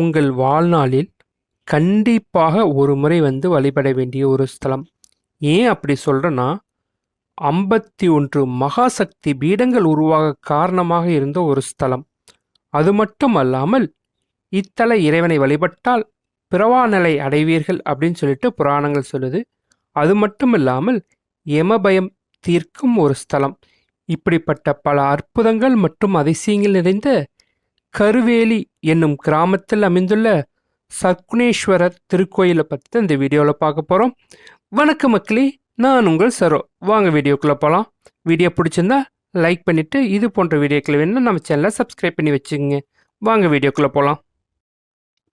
உங்கள் வாழ்நாளில் கண்டிப்பாக ஒரு முறை வந்து வழிபட வேண்டிய ஒரு ஸ்தலம். ஏன் அப்படி சொல்கிறேன்னா ஐம்பத்தி ஒன்று மகாசக்தி பீடங்கள் உருவாக காரணமாக இருந்த ஒரு ஸ்தலம். அது மட்டும் அல்லாமல் இத்தல இறைவனை வழிபட்டால் பிறவா நிலை அடைவீர்கள் அப்படின்னு சொல்லிட்டு புராணங்கள் சொல்லுது. அது மட்டும் இல்லாமல் யமபயம் தீர்க்கும் ஒரு ஸ்தலம். இப்படிப்பட்ட பல அற்புதங்கள் மற்றும் அதிசயங்கள் நிறைந்த கருவேலி என்னும் கிராமத்தில் அமைந்துள்ள சர்க்குனேஸ்வரர் திருக்கோயிலை பற்றி தான் இந்த வீடியோவில் பார்க்க போகிறோம் வணக்க மக்களே நான் உங்கள் சரோ. வாங்க வீடியோக்குள்ளே போகலாம் வீடியோ பிடிச்சிருந்தா லைக் பண்ணிவிட்டு இது போன்ற வீடியோக்களை வேணும்னா நம்ம சேனலை சப்ஸ்கிரைப் பண்ணி வச்சுக்கோங்க. வாங்க வீடியோக்குள்ளே போகலாம்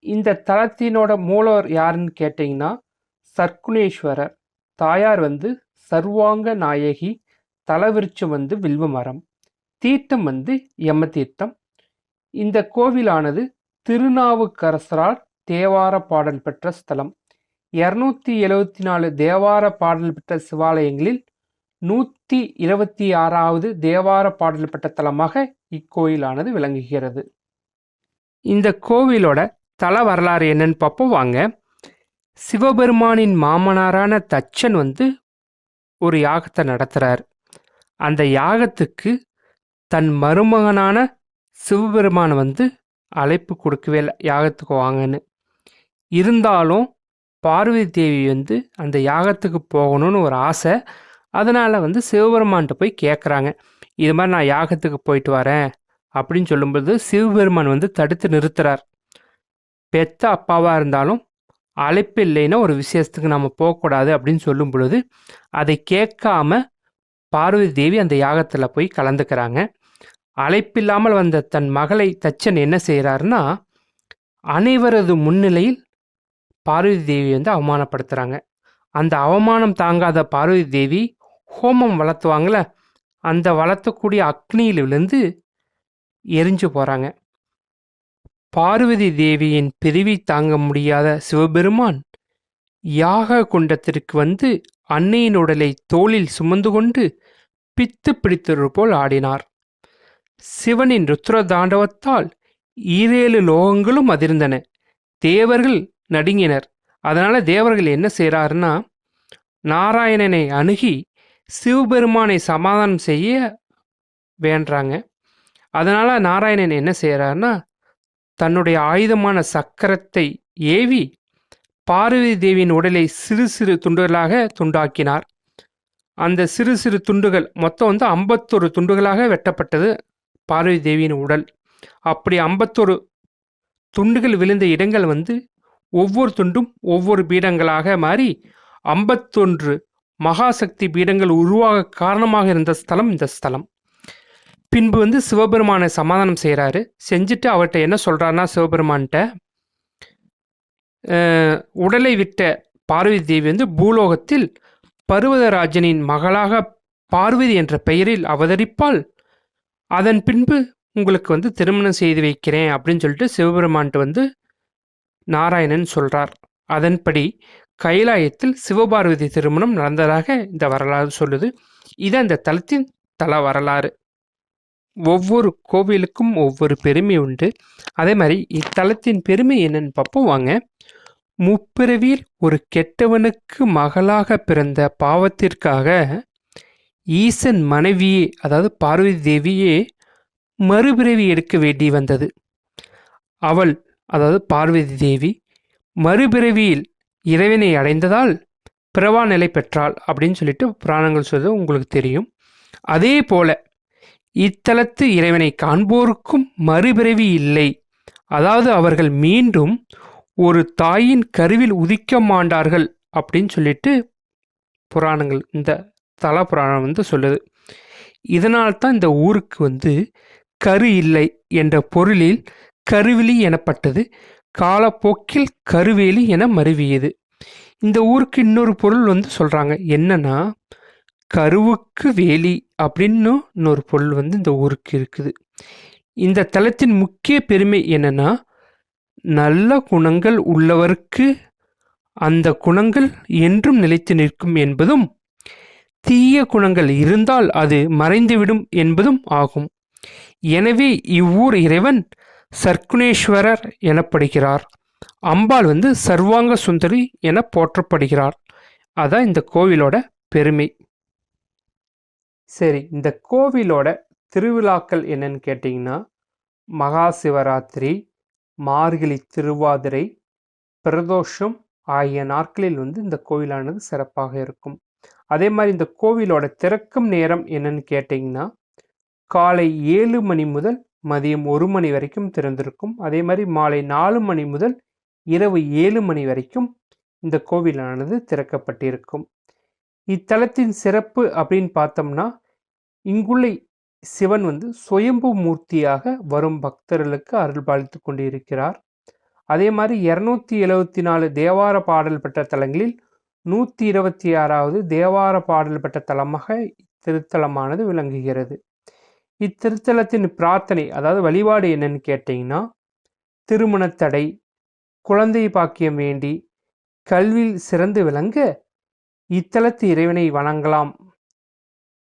இந்த தளத்தினோட மூலவர் யாருன்னு கேட்டிங்கன்னா சர்க்குனேஸ்வரர் தாயார் வந்து சர்வாங்க நாயகி தலவிருச்சம் வந்து வில்வ மரம் தீர்த்தம் வந்து யம தீர்த்தம் இந்த கோவிலானது திருநாவுக்கரசரால் தேவார பாடல் பெற்ற ஸ்தலம். இரநூத்தி எழுவத்தி நாலு தேவார பாடல் பெற்ற சிவாலயங்களில் நூற்றி இருபத்தி ஆறாவது தேவார பாடல் பெற்ற தலமாக இக்கோயிலானது விளங்குகிறது. இந்த கோவிலோட தல வரலாறு என்னன்னு பார்ப்போம் வாங்க. சிவபெருமானின் மாமனாரான தச்சன் வந்து ஒரு யாகத்தை நடத்துகிறார் அந்த யாகத்துக்கு தன் மருமகனான சிவபெருமானை வந்து அழைப்பு கொடுக்கவே இல்லை யாகத்துக்கு வாங்கன்னு. இருந்தாலும் பார்வதி தேவி வந்து அந்த யாகத்துக்கு போகணும்னு ஒரு ஆசை. அதனால் வந்து சிவபெருமான்கிட்ட போய் கேட்குறாங்க இது மாதிரி நான் யாகத்துக்கு போயிட்டு வரேன் அப்படின்னு சொல்லும்போது சிவபெருமான் வந்து தடுத்து நிறுத்துறார். பெத்த அப்பாவாக இருந்தாலும் அழைப்பு இல்லைன்னா ஒரு விசேஷத்துக்கு நம்ம போகக்கூடாது அப்படின்னு சொல்லும் பொழுது அதை கேட்காம பார்வதி தேவி அந்த யாகத்தில் போய் கலந்துக்கிறாங்க. அழைப்பில்லாமல் வந்த தன் மகளை தச்சன் என்ன செய்கிறாருன்னா அனைவரது முன்னிலையில் பார்வதி தேவி வந்து அவமானப்படுத்துகிறாங்க அந்த அவமானம் தாங்காத பார்வதி தேவி ஹோமம் வளர்த்துவாங்கள அந்த வளர்த்தக்கூடிய அக்னியில் விழுந்து எரிஞ்சு போகிறாங்க பார்வதி தேவியின் பிரிவி தாங்க முடியாத சிவபெருமான் யாக குண்டத்திற்கு வந்து அன்னையின் உடலை தோளில் சுமந்து கொண்டு பித்து பிடித்தவர் போல் ஆடினார். சிவனின் ருத்ர தாண்டவத்தால் ஈரேழு லோகங்களும் அதிர்ந்தன. தேவர்கள் நடுங்கினர். அதனால தேவர்கள் என்ன செய்கிறாருன்னா நாராயணனை அணுகி சிவபெருமானை சமாதானம் செய்ய வேண்டுறாங்க அதனால் நாராயணன் என்ன செய்கிறாருன்னா தன்னுடைய ஆயுதமான சக்கரத்தை ஏவி பார்வதி தேவியின் உடலை சிறு சிறு துண்டுகளாக துண்டாக்கினார். அந்த சிறு சிறு துண்டுகள் மொத்தம் வந்து ஐம்பத்தொரு துண்டுகளாக வெட்டப்பட்டது. பார்வதி தேவியின் உடல். அப்படி ஐம்பத்தொரு துண்டுகள் விழுந்த இடங்கள் வந்து ஒவ்வொரு துண்டும் ஒவ்வொரு பீடங்களாக மாறி ஐம்பத்தொன்று மகாசக்தி பீடங்கள் உருவாக காரணமாக இருந்த ஸ்தலம் இந்த ஸ்தலம். பின்பு வந்து சிவபெருமானை சமாதானம் செய்கிறாரு செஞ்சுட்டு அவர்கிட்ட என்ன சொல்கிறாருன்னா சிவபெருமான்கிட்ட உடலை விட்ட பார்வதி தேவி வந்து பூலோகத்தில் பர்வதராஜனின் மகளாக பார்வதி என்ற பெயரில் அவதரிப்பால் அதன் பின்பு உங்களுக்கு வந்து திருமணம் செய்து வைக்கிறேன் அப்படின்னு சொல்லிட்டு சிவபெருமான்ட்டு வந்து நாராயணன் சொல்கிறார் அதன்படி கைலாயத்தில் சிவபார்வதி திருமணம் நடந்ததாக இந்த வரலாறு சொல்லுது. இது அந்த தலத்தின் தல வரலாறு. ஒவ்வொரு கோவிலுக்கும் ஒவ்வொரு பெருமை உண்டு. அதே மாதிரி இத்தலத்தின் பெருமை என்னன்னு பார்ப்போம் வாங்க. முப்பிறவியில் ஒரு கெட்டவனுக்கு மகளாக பிறந்த பாவத்திற்காக ஈசன் மனைவியே அதாவது பார்வதி தேவியே மறுபிறவி எடுக்க வேண்டி வந்தது. அவள் அதாவது பார்வதி தேவி மறுபிறவியில் இறைவனை அடைந்ததால் பிறவா நிலை பெற்றாள் அப்படின்னு சொல்லிட்டு புராணங்கள் சொல்வது உங்களுக்கு தெரியும். அதே போல இத்தலத்து இறைவனை காண்போருக்கும் மறுபிறவி இல்லை. அதாவது அவர்கள் மீண்டும் ஒரு தாயின் கருவில் உதிக்க மாட்டார்கள் அப்படின்னு சொல்லிட்டு புராணங்கள் இந்த தல புராணம் வந்து சொல்லுது. இதனால் தான் இந்த ஊருக்கு வந்து கரு இல்லை என்ற பொருளில் கருவிலி எனப்பட்டது. காலப்போக்கில் கருவேலி என மருவியது. இந்த ஊருக்கு இன்னொரு பொருள் வந்து சொல்கிறாங்க என்னன்னா கருவுக்கு வேலி அப்படின்னு இன்னொரு பொருள் வந்து இந்த ஊருக்கு இருக்குது. இந்த தலத்தின் முக்கிய பெருமை என்னன்னா நல்ல குணங்கள் உள்ளவருக்கு அந்த குணங்கள் என்றும் நிலைத்து நிற்கும் என்பதும் தீய குணங்கள் இருந்தால் அது மறைந்துவிடும் என்பதும் ஆகும். எனவே இவ்வூர் இறைவன் சர்க்குணேஸ்வரர் எனப்படுகிறார். அம்பாள் வந்து சர்வாங்க சுந்தரி என போற்றப்படுகிறார். அதான் இந்த கோவிலோட பெருமை. சரி இந்த கோவிலோட திருவிழாக்கள் என்னன்னு கேட்டிங்கன்னா மகா சிவராத்திரி மார்கழி திருவாதிரை பிரதோஷம் ஆகிய நாட்களில் வந்து இந்த கோவிலானது சிறப்பாக இருக்கும். அதே மாதிரி இந்த கோவிலோட திறக்கும் நேரம் என்னன்னு கேட்டிங்கன்னா காலை ஏழு மணி முதல் மதியம் ஒரு மணி வரைக்கும் திறந்திருக்கும். அதே மாதிரி மாலை நாலு மணி முதல் இரவு ஏழு மணி வரைக்கும் இந்த கோவிலானது திறக்கப்பட்டிருக்கும். இத்தலத்தின் சிறப்பு அப்படின்னு பார்த்தோம்னா இங்குள்ள சிவன் வந்து சுயம்பு மூர்த்தியாக வரும் பக்தர்களுக்கு அருள் பாலித்து கொண்டிருக்கிறார். அதே மாதிரி இரநூத்தி எழுவத்தி நாலு தேவார பாடல் பெற்ற தலங்களில் நூற்றி இருபத்தி ஆறாவது தேவார பாடல் பெற்ற தலமாக இத்திருத்தலமானது விளங்குகிறது. இத்திருத்தலத்தின் பிரார்த்தனை அதாவது வழிபாடு என்னன்னு கேட்டிங்கன்னா திருமணத்தடை குழந்தை பாக்கியம் வேண்டி கல்வியில் சிறந்து விளங்க இத்தலத்து இறைவனை வணங்கலாம்.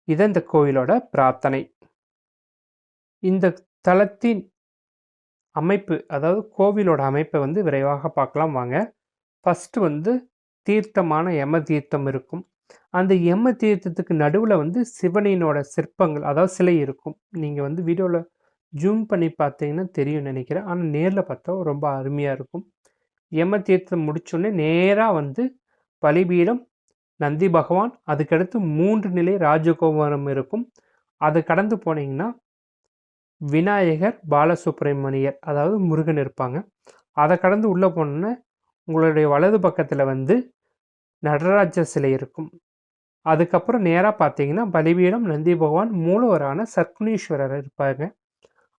இது இந்த கோவிலோட பிரார்த்தனை. இந்த தலத்தின் அமைப்பு அதாவது கோவிலோட அமைப்பை வந்து விரைவாக பார்க்கலாம் வாங்க. ஃபஸ்ட்டு வந்து தீர்த்தமான யம தீர்த்தம் இருக்கும். அந்த யம தீர்த்தத்துக்கு நடுவில் வந்து சிவனினோட சிற்பங்கள் அதாவது சிலை இருக்கும். நீங்கள் வந்து வீடியோவில் ஜூம் பண்ணி பார்த்தீங்கன்னா தெரியும் நினைக்கிறேன். ஆனால் நேரில் பார்த்தா ரொம்ப அருமையாக இருக்கும். யம தீர்த்தம் முடிச்சோடனே நேராக வந்து பலிபீடம் நந்தி பகவான் அதுக்கடுத்து மூன்று நிலை ராஜகோபுரம் இருக்கும். அது கடந்து போனீங்கன்னா விநாயகர் பாலசுப்ரமணியர் அதாவது முருகன் இருப்பாங்க. அதை கடந்து உள்ளே போனோன்னே உங்களுடைய வலது பக்கத்தில் வந்து நடராஜர் சிலை இருக்கும். அதுக்கப்புறம் நேராக பார்த்தீங்கன்னா பலிபீடம் நந்தி பகவான் மூலவரான சர்க்குனீஸ்வரர் இருப்பாங்க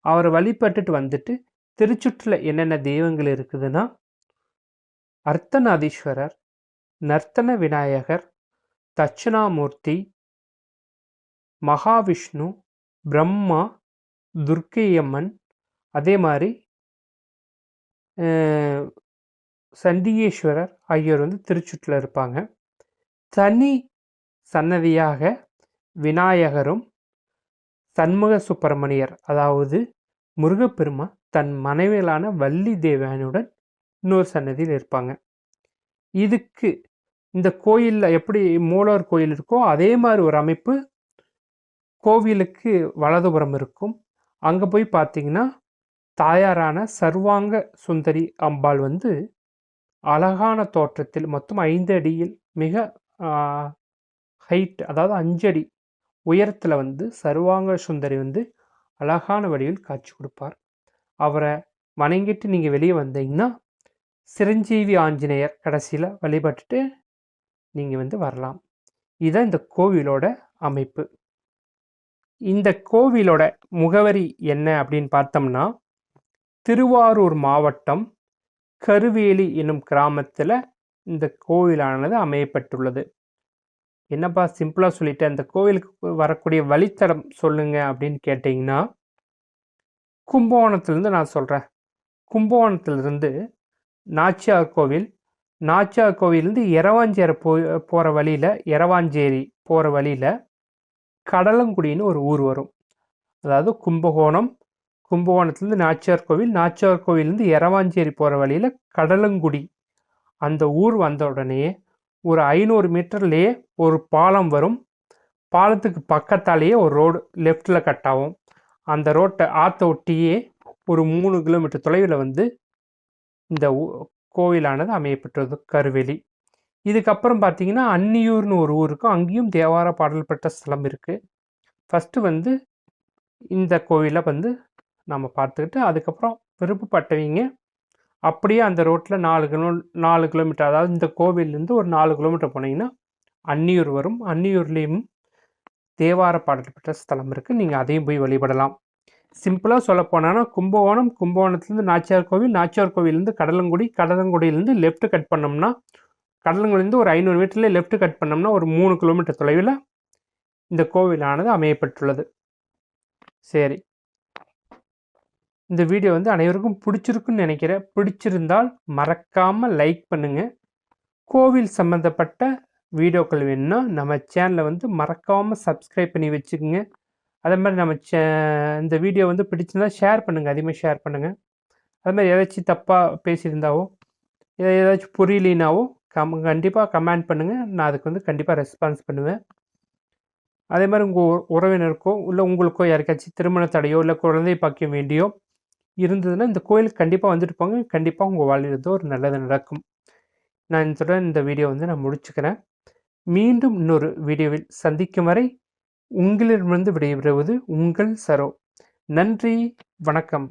அவரை வழிபட்டுட்டு வந்துட்டு திருச்சுற்றில் என்னென்ன தெய்வங்கள் இருக்குதுன்னா அர்த்தநாதீஸ்வரர் நர்த்தன விநாயகர் தட்சிணாமூர்த்தி மகாவிஷ்ணு பிரம்மா துர்க்கையம்மன் அதே மாதிரி சண்டிகேஸ்வரர் ஆகியோர் வந்து திருச்சுட்டில் இருப்பாங்க. தனி சன்னதியாக விநாயகரும் சண்முக சுப்பிரமணியர் அதாவது முருகப்பெருமா தன் மனைவிகளான வள்ளி தேவனுடன் இன்னொரு சன்னதியில் இருப்பாங்க. இதுக்கு இந்த கோயிலில் எப்படி மூலவர் கோயில் இருக்கோ அதே மாதிரி ஒரு அமைப்பு கோவிலுக்கு வலதுபுறம் இருக்கும். அங்கே போய் பார்த்தீங்கன்னா தாயாரான சர்வாங்க சுந்தரி அம்பாள் வந்து அழகான தோற்றத்தில் மொத்தம் ஐந்து அடியில் மிக ஹைட் அதாவது அஞ்சடி உயரத்தில் வந்து சர்வாங்க சுந்தரி வந்து அழகான வடிவில் காட்சி கொடுப்பார். அவரை வணங்கிட்டு நீங்கள் வெளியே வந்தீங்கன்னா சிரஞ்சீவி ஆஞ்சநேயர் கடைசியில் வழிபட்டுட்டு நீங்கள் வந்து வரலாம். இதுதான் இந்த கோவிலோட அமைப்பு. இந்த கோவிலோட முகவரி என்ன அப்படின்னு பார்த்தோம்னா திருவாரூர் மாவட்டம் கருவேலி என்னும் கிராமத்தில் இந்த கோவிலானது அமையப்பட்டுள்ளது. என்னப்பா சிம்பிளாக சொல்லிட்டேன் அந்த கோவிலுக்கு வரக்கூடிய வழித்தடம் சொல்லுங்க அப்படின்னு கேட்டிங்கன்னா கும்பகோணத்துலேருந்து நான் சொல்கிறேன் கும்பகோணத்துலேருந்து நாச்சியார் கோவில் நாச்சியார் கோவிலேருந்து எரவாஞ்சேரி போ போகிற வழியில் எரவாஞ்சேரி போகிற வழியில் கடலங்குடின்னு ஒரு ஊர் வரும். அதாவது கும்பகோணம் கும்பகோணத்துலேருந்து நாச்சியார் கோவில் நாச்சியார் கோவிலேருந்து எரவாஞ்சேரி போகிற வழியில் கடலங்குடி. அந்த ஊர் வந்த உடனே ஒரு ஐநூறு மீட்டர்லேயே ஒரு பாலம் வரும். பாலத்துக்கு பக்கத்தாலேயே ஒரு ரோடு லெஃப்டில் கட் ஆகும் அந்த ரோட்டை ஆற்ற ஒட்டியே ஒரு மூணு கிலோமீட்டர் தொலைவில் வந்து இந்த கோவிலானது அமையப்பட்டது கருவெளி. இதுக்கப்புறம் பார்த்தீங்கன்னா அன்னியூர்னு ஒரு ஊருக்கும் அங்கேயும் தேவார பாடல் பெற்ற ஸ்தலம் இருக்குது ஃபஸ்ட்டு வந்து இந்த கோவிலை வந்து நம்ம பார்த்துக்கிட்டு அதுக்கப்புறம் விருப்பப்பட்டவங்க அப்படியே அந்த ரோட்டில் நாலு கிலோ நாலு கிலோமீட்டர் அதாவது இந்த கோவிலேருந்து ஒரு நாலு கிலோமீட்டர் போனீங்கன்னா அன்னியூர் வரும். அன்னியூர்லேயும் தேவார பாடல் பெற்ற ஸ்தலம் இருக்குது நீங்கள் அதையும் போய் வழிபடலாம். சிம்பிளாக சொல்ல போனோன்னா கும்பகோணம் கும்பகோணத்துலேருந்து நாச்சியார் கோவில் நாச்சியார் கோவிலேருந்து கடலங்குடி கடலங்குடியிலேருந்து லெஃப்ட் கட் பண்ணோம்னா கடலங்குடியிலேருந்து ஒரு ஐநூறு மீட்டர்லேயே லெஃப்ட் கட் பண்ணோம்னா ஒரு மூணு கிலோமீட்டர் தொலைவில் இந்த கோவிலானது அமையப்பட்டுள்ளது சரி. இந்த வீடியோ வந்து அனைவருக்கும் பிடிச்சிருக்குன்னு நினைக்கிறேன். பிடிச்சிருந்தால் மறக்காமல் லைக் பண்ணுங்கள் கோவில் சம்மந்தப்பட்ட வீடியோக்கள் வேணும்னா நம்ம சேனலை வந்து மறக்காமல் சப்ஸ்கிரைப் பண்ணி வச்சுக்கோங்க. அதே மாதிரி நம்ம சே இந்த வீடியோ வந்து பிடிச்சிருந்தால் ஷேர் பண்ணுங்கள் அதிகமாக ஷேர் பண்ணுங்கள் அது மாதிரி ஏதாச்சும் தப்பாக பேசியிருந்தாவோ இதை ஏதாச்சும் புரியலினாவோ கம் கண்டிப்பாக கமெண்ட் பண்ணுங்கள் நான் அதுக்கு வந்து கண்டிப்பாக ரெஸ்பான்ஸ் பண்ணுவேன். அதே மாதிரி உங்கள் உறவினருக்கோ இல்லை உங்களுக்கோ யாருக்காச்சும் திருமண தடையோ இல்லை குழந்தை பாக்கியம் வேண்டியோ இருந்ததுன்னா இந்த கோயிலுக்கு கண்டிப்பாக வந்துட்டு போங்க. கண்டிப்பாக உங்கள் வாழ்வில் ஏதோ ஒரு நல்லது நடக்கும். நான் இதோட இந்த வீடியோ வந்து நான் முடிச்சுக்கிறேன். மீண்டும் இன்னொரு வீடியோவில் சந்திக்கும் வரை உங்களிடமிருந்து விடைபெறுவது உங்கள் சரோ. நன்றி. வணக்கம்.